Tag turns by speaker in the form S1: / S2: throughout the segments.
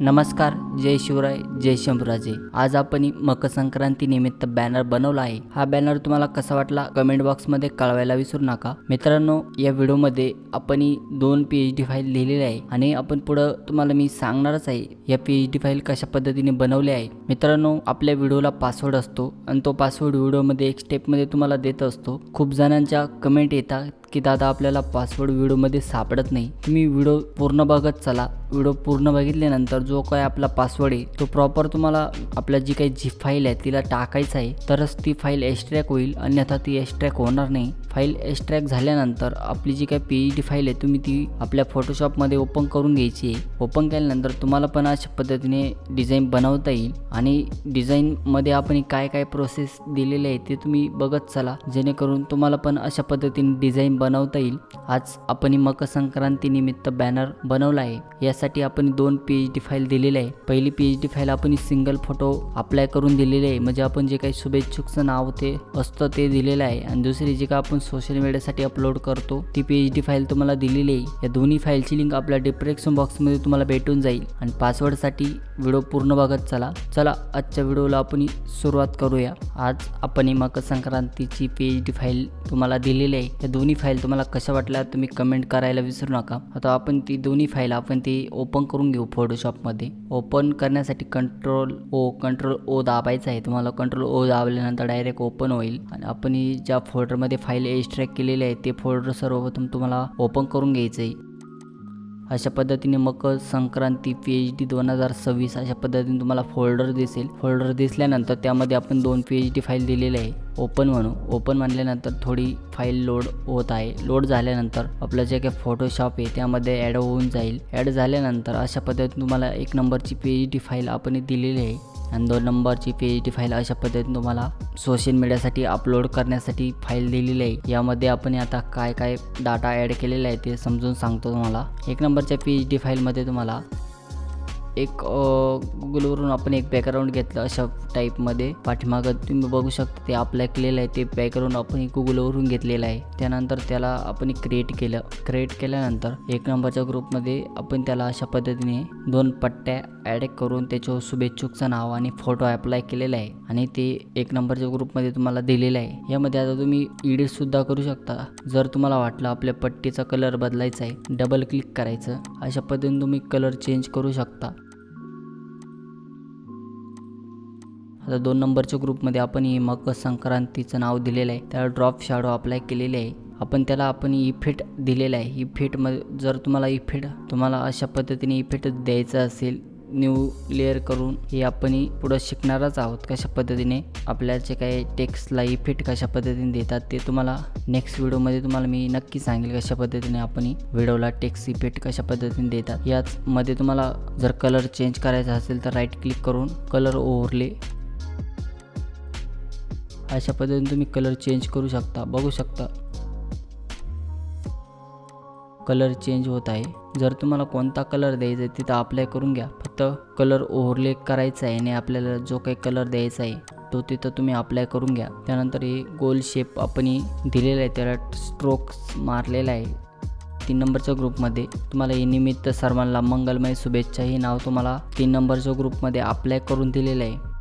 S1: नमस्कार जय शिवराय जय शंभूराजे. आज आपण मकर संक्रांती निमित्त बॅनर बनवला आहे. हा बॅनर तुम्हाला कसा वाटला कमेंट बॉक्समध्ये कळवायला विसरू नका. मित्रांनो या व्हिडिओमध्ये आपण दोन पी एच डी फाईल लिहिलेली आहे आणि आपण पुढं तुम्हाला मी सांगणारच आहे या पी एच डी फाईल कशा पद्धतीने बनवली आहे. मित्रांनो आपल्या व्हिडिओला पासवर्ड असतो आणि तो पासवर्ड व्हिडिओमध्ये एक स्टेपमध्ये तुम्हाला देत असतो. खूप जणांच्या कमेंट येतात की दादा आपल्याला पासवर्ड व्हिडिओमध्ये सापडत नाही. तुम्ही व्हिडिओ पूर्ण बघत चला. व्हिडिओ पूर्ण बघितल्यानंतर जो काय आपला पासवर्ड आहे तो प्रॉपर तुम्हाला आपल्या जी काही जी फाईल आहे तिला टाकायचं आहे. तरच ती फाईल एक्स्ट्रॅक होईल. अन्यथा ती एक्स्ट्रॅक होणार नाही. फाईल एक्स्ट्रॅक झाल्यानंतर आपली जी काही पी डी फाईल आहे तुम्ही ती आपल्या फोटोशॉपमध्ये ओपन करून घ्यायची आहे. ओपन केल्यानंतर तुम्हाला पण अशा पद्धतीने डिझाईन बनवता येईल. आणि डिझाईनमध्ये आपण काय काय प्रोसेस दिलेले आहे ते तुम्ही बघत चला. जेणेकरून तुम्हाला पण अशा पद्धतीने डिझाईन बनवता येईल. आज आपण मकर संक्रांती निमित्त बॅनर बनवला आहे. यासाठी आपण दोन पी एच डी फाईल दिलेली आहे. पहिली पी एच डी फाईल आपण सिंगल फोटो अप्लाय करून दिलेले आहे. म्हणजे आपण जे काही शुभेच्छुकचं नाव ते असतं ते दिलेलं आहे. आणि दुसरी जी काय आपण सोशल मीडियासाठी अपलोड करतो ती पी एच डी फाईल तुम्हाला दिलेली आहे. या दोन्ही फाईलची लिंक आपल्या डिस्क्रिप्शन बॉक्समध्ये तुम्हाला भेटून जाईल. आणि पासवर्डसाठी व्हिडिओ पूर्ण बघत चला. चला आजच्या व्हिडिओला आपण सुरुवात करूया. आज आपण ही मकर संक्रांतीची पी एच डी फाईल तुम्हाला दिलेली आहे. या दोन्ही फाईल तुम्हाला कशा वाटल्या तुम्ही कमेंट करायला विसरू नका. आता आपण ती दोन्ही फाईल आपण ती ओपन करून घेऊ फोटोशॉपमध्ये ओपन करण्यासाठी कंट्रोल ओ कंट्रोल ओ दाबायचं आहे. तुम्हाला कंट्रोल ओ दाबल्यानंतर डायरेक्ट ओपन होईल. आणि आपण ज्या फोल्डरमध्ये फाईल एक्स्ट्रॅक्ट केलेली आहे ते फोल्डर सर्वप्रथम तुम्हाला ओपन करून घ्यायचं आहे. अशा पद्धतीने Makar Sankranti P H D दोन हजार सव्वीस अशा पद्धतीने तुम्हाला फोल्डर दिसेल. फोल्डर दिसल्यानंतर त्यामध्ये आपण दोन पी एच डी फाईल दिलेले आहे. ओपन म्हणू. ओपन म्हणल्यानंतर थोडी फाईल लोड होत आहे. लोड झाल्यानंतर आपलं जे काही फोटोशॉप आहे त्यामध्ये ॲड होऊन जाईल. ॲड झाल्यानंतर अशा पद्धतीने तुम्हाला एक नंबरची पी एच डी फाईल आपण दिलेली आहे. आणि दोन नंबरची पी एच डी फाईल अशा पद्धतीने तुम्हाला सोशल मीडियासाठी अपलोड करण्यासाठी फाईल दिलेली आहे. यामध्ये आपण आता काय काय डाटा ॲड केलेला आहे ते समजून सांगतो तुम्हाला. एक नंबरच्या पी एच डी फाईलमध्ये तुम्हाला एक गुगलवरून आपण एक बॅकग्राऊंड घेतलं अशा टाईपमध्ये पाठीमागं तुम्ही बघू शकता ते अप्लाय केलेलं आहे ते बॅकग्राऊंड आपण गुगलवरून घेतलेलं आहे. त्यानंतर त्याला आपण क्रिएट केलं. क्रिएट केल्यानंतर एक नंबरच्या ग्रुपमध्ये आपण त्याला अशा पद्धतीने दोन पट्ट्या ॲड करून त्याच्यावर शुभेच्छुकचं नाव आणि फोटो अप्लाय केलेला आहे. आणि ते एक नंबरच्या ग्रुपमध्ये तुम्हाला दिलेलं आहे. यामध्ये आता तुम्ही एडिटसुद्धा करू शकता. जर तुम्हाला वाटलं आपल्या पट्टीचा कलर बदलायचा आहे डबल क्लिक करायचं अशा पद्धतीने तुम्ही कलर चेंज करू शकता. आता दोन नंबरच्या ग्रुपमध्ये आपण मकर संक्रांतीचं नाव दिलेलं आहे. त्याला ड्रॉप शॅडो अप्लाय केलेले आहे. आपण त्याला आपण इफेक्ट दिलेला आहे. इफेक्टमध्ये जर तुम्हाला इफेक्ट तुम्हाला अशा पद्धतीने इफेक्ट द्यायचा असेल न्यू लेअर करून हे आपण पुढं शिकणारच आहोत. कशा पद्धतीने? आपल्या जे काही टेक्स्टला इफेक्ट कशा पद्धतीने देतात ते तुम्हाला नेक्स्ट व्हिडिओमध्ये तुम्हाला मी नक्की सांगेल कशा पद्धतीने आपण व्हिडिओला टेक्स्ट इफेक्ट कशा पद्धतीने देतात. याचमध्ये तुम्हाला जर कलर चेंज करायचा असेल तर राईट क्लिक करून कलर ओव्हरले अशा पद्धतीने तुम्ही कलर चेंज करू शकता बघू शकता. कलर चेंज होत आहे. जर तुम्हाला कोणता कलर द्यायचा आहे तिथं अप्लाय करून घ्या. फक्त कलर ओव्हरले करायचा आहे आणि आपल्याला जो काही कलर द्यायचा आहे तो तिथं तुम्ही अप्लाय करून घ्या. त्यानंतर हे गोल शेप आपण दिलेला आहे त्याला स्ट्रोक मारलेला आहे. तीन नंबरच्या ग्रुपमध्ये तुम्हाला हे निमित्त सर्वांना मंगलमय शुभेच्छा. हे नाव तुम्हाला तीन नंबरच्या ग्रुपमध्ये अप्लाय करून दिलेलं आहे.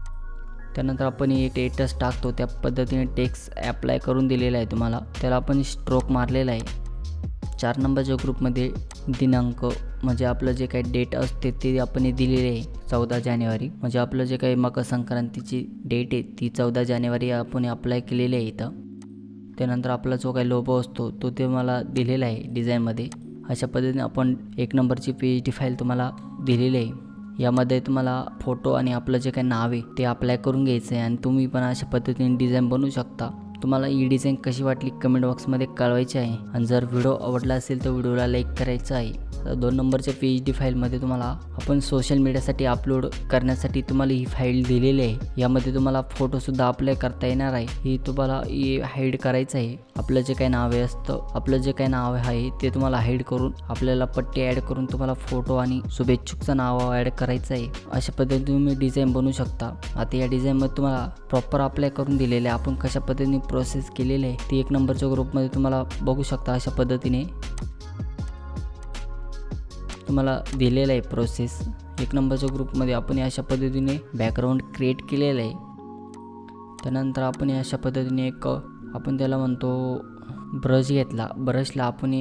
S1: त्यानंतर आपण एक टेटस टाकतो. त्या पद्धतीने टेक्स ॲप्लाय करून दिलेला आहे तुम्हाला. त्याला आपण स्ट्रोक मारलेला आहे. चार नंबरच्या ग्रुपमध्ये दिनांक म्हणजे आपलं जे काही डेट असते ते आपण दिलेले आहे. चौदा जानेवारी म्हणजे आपलं जे काही मकर संक्रांतीची डेट आहे ती चौदा जानेवारी आपण अप्लाय केलेली आहे इथं. त्यानंतर आपला जो काही लोबो असतो तो ते मला दिलेला आहे डिझाईनमध्ये अशा पद्धतीने आपण एक नंबरची पी एच डी फाईल तुम्हाला दिलेली आहे. यामध्ये तुम्हाला फोटो आणि आपलं जे काही नाव आहे ते अप्लाय करून घ्यायचं आहे आणि तुम्ही पण अशा पद्धतीने डिझाईन बनवू शकता. तुम्हाला ही डिझाईन कशी वाटली कमेंट बॉक्समध्ये कळवायची आहे. आणि जर व्हिडिओ आवडला असेल तर व्हिडिओला लाईक करायचं आहे. दोन नंबरच्या पी एच डी फाईलमध्ये तुम्हाला आपण सोशल मीडियासाठी अपलोड करण्यासाठी तुम्हाला ही फाईल दिलेली आहे. यामध्ये तुम्हाला फोटोसुद्धा अप्लाय करता येणार आहे. ही तुम्हाला हाईड करायचं आहे. आपलं जे काही नाव आहे असतं आपलं जे काही नाव आहे ते तुम्हाला हाईड करून आपल्याला पट्टी ॲड करून तुम्हाला फोटो आणि शुभेच्छुकचं नाव ॲड करायचं आहे. अशा पद्धतीने तुम्ही डिझाईन बनवू शकता. आता या डिझाईनमध्ये तुम्हाला प्रॉपर अप्लाय करून दिलेले आहे. आपण कशा पद्धतीने प्रोसेस केलेली आहे ती एक नंबरच्या ग्रुपमध्ये तुम्हाला बघू शकता अशा पद्धतीने. तुम्हाला दिलेला आहे प्रोसेस एक नंबरच्या ग्रुपमध्ये आपण अशा पद्धतीने बॅकग्राऊंड क्रिएट केलेलं आहे. त्यानंतर आपण अशा पद्धतीने एक आपण त्याला म्हणतो ब्रश घेतला. ब्रशला आपण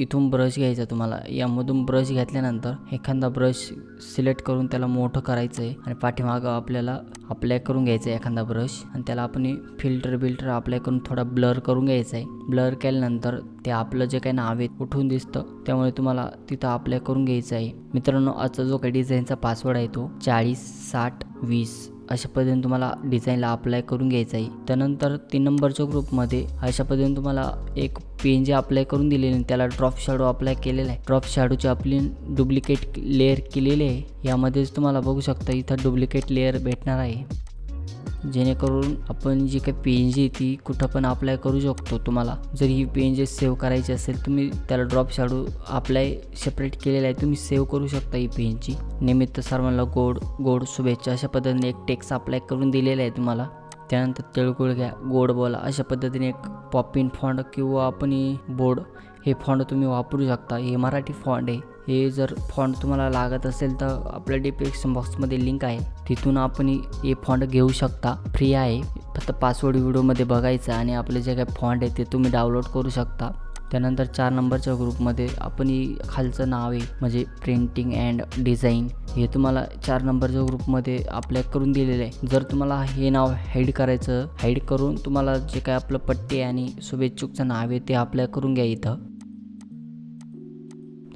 S1: इथून ब्रश घ्यायचा तुम्हाला. यामधून ब्रश घेतल्यानंतर एखादा ब्रश सिलेक्ट करून त्याला मोठं करायचं आहे आणि पाठीमागं आपल्याला अप्लाय करून घ्यायचं आहे एखादा ब्रश. आणि त्याला आपण फिल्टर बिल्टर अप्लाय करून थोडा ब्लर करून घ्यायचा आहे ब्लर केल्यानंतर ते आपलं जे काही नाव आहे उठून दिसतं. त्यामुळे तुम्हाला तिथं अप्लाय करून घ्यायचं आहे मित्रांनो आजचा जो काही डिझाईनचा पासवर्ड आहे तो चाळीस साठ वीस. अशा पद्धतीने तुम्हाला डिझाईनला अप्लाय करून घ्यायचं आहे. त्यानंतर तीन नंबरच्या ग्रुपमध्ये अशा पद्धतीने तुम्हाला एक पेन जे अप्लाय करून दिलेले आहे, त्याला ड्रॉप शॅडो अप्लाय केलेला आहे. ड्रॉप शॅडोची आपली डुप्लिकेट लेअर केलेली आहे. यामध्येच तुम्हाला बघू शकता इथं डुप्लिकेट लेअर भेटणार आहे. जेणेकरून आपण जी काही पी एन जी ती कुठं पण अप्लाय करू शकतो तुम्हाला. जर ही पी एन जी सेव्ह करायची असेल तुम्ही त्याला ड्रॉप शॅडो अप्लाय सेपरेट केलेला आहे तुम्ही सेव्ह करू शकता ही पी एन जी निमित्त सर्वांना गोड गोड शुभेच्छा. अशा पद्धतीने एक टेक्स्ट अप्लाय करून दिलेला आहे तुम्हाला. त्यानंतर तिळगुळ घ्या गोड बोला. अशा पद्धतीने एक पॉपिन फॉन्ड किंवा आपण बोर्ड हे फॉन्ड तुम्ही वापरू शकता. हे मराठी फॉन्ड आहे. हे जर फॉन्ट तुम्हाला लागत असेल तर आपल्या डिस्क्रिप्शन बॉक्समध्ये लिंक आहे. तिथून आपण हे फॉन्ट घेऊ शकता. फ्री आहे. फक्त पासवर्ड व्हिडिओमध्ये बघायचं आणि आपले जे काही फॉन्ट आहे ते तुम्ही डाउनलोड करू शकता. त्यानंतर चार नंबरच्या ग्रुपमध्ये आपण ही खालचं नाव आहे. म्हणजे प्रिंटिंग अँड डिझाईन हे तुम्हाला चार नंबरच्या ग्रुपमध्ये अप्लाय करून दिलेलं आहे. जर तुम्हाला हे नाव हाईड करायचं हाईड करून तुम्हाला जे काय आपलं पट्टी आणि शुभेच्छुकचं नाव आहे ते अप्लाय करून घ्या इथं.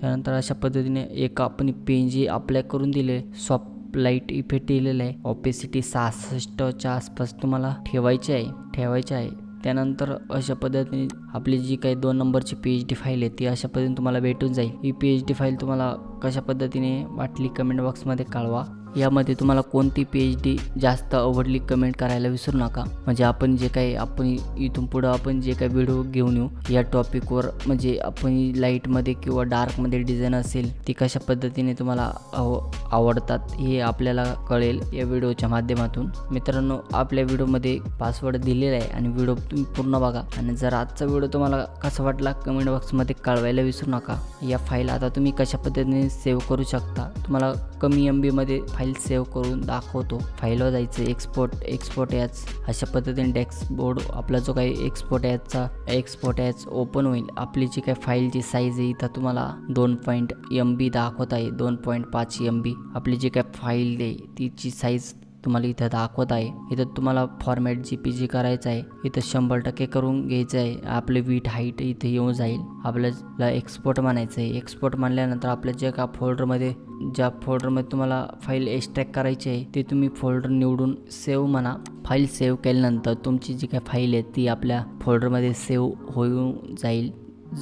S1: त्यानंतर अशा पद्धतीने एक आपण पेन जी अप्लाय करून दिले सॉफ्ट लाइट इफेक्ट दिलेला आहे. ऑपेसिटी सहासष्टच्या आसपास तुम्हाला ठेवायचे आहे ठेवायचे आहे. त्यानंतर अशा पद्धतीने आपली जी काही दोन नंबरची पी एच डी फाईल आहे ती अशा पद्धतीने तुम्हाला भेटून जाईल. ही पी एच डी फाईल तुम्हाला कशा पद्धतीने वाटली कमेंट बॉक्समध्ये कळवा. यामध्ये तुम्हाला कोणती पी एच डी जास्त आवडली कमेंट करायला विसरू नका. म्हणजे आपण जे काही आपण इथून पुढं आपण जे काही व्हिडिओ घेऊन येऊ या टॉपिकवर म्हणजे आपण लाईटमध्ये किंवा डार्कमध्ये डिझाईन असेल ती कशा पद्धतीने तुम्हाला आव आवडतात हे आपल्याला कळेल या व्हिडिओच्या माध्यमातून. मित्रांनो आपल्या व्हिडिओमध्ये पासवर्ड दिलेला आहे आणि व्हिडिओ तुम्ही पूर्ण बघा. आणि जर आजचा व्हिडिओ तुम्हाला कसा वाटला कमेंट बॉक्समध्ये कळवायला विसरू नका. या फाईल आता तुम्ही कशा पद्धतीने सेव्ह करू शकता तुम्हाला कमी एम बीमध्ये फाईल सेव्ह करून दाखवतो. फाईलवर जायचं एक्सपोर्ट एक्सपोर्ट ॲच अशा पद्धतीने डेस्कबोर्ड आपला जो काही एक्सपोर्ट ॲचचा एक्सपोर्ट ॲच ओपन होईल. आपली जी काही फाईलची साईज आहे इथं तुम्हाला दोन पॉईंट एम बी दाखवत आहे. दोन पॉईंट पाच एम बी आपली जी काही फाईल आहे तिची साईज तुम्हाला इथं दाखवत आहे. इथं तुम्हाला फॉर्मॅट जी पी जी करायचं आहे. इथं शंभर टक्के करून घ्यायचं आहे. आपले वीट हाईट इथे येऊन जाईल. आपल्याला एक्सपोर्ट म्हणायचं आहे. एक्सपोर्ट म्हणल्यानंतर आपल्या ज्या का फोल्डरमध्ये ज्या फोल्डरमध्ये तुम्हाला फाईल एक्स्ट्रॅक्ट करायची आहे ते तुम्ही फोल्डर निवडून सेव्ह म्हणा. फाईल सेव्ह केल्यानंतर तुमची जी काही फाईल आहे ती आपल्या फोल्डरमध्ये सेव्ह होऊन जाईल.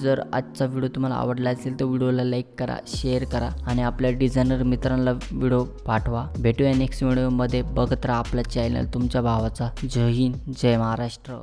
S1: जर आजचा व्हिडिओ तुम्हाला आवडला असेल तर व्हिडिओला लाईक करा शेअर करा आणि आपल्या डिझायनर मित्रांना व्हिडिओ पाठवा. भेटूया नेक्स्ट व्हिडिओमध्ये. बघत राहा आपला चॅनल तुमच्या भावाचा. जय हिंद जय महाराष्ट्र.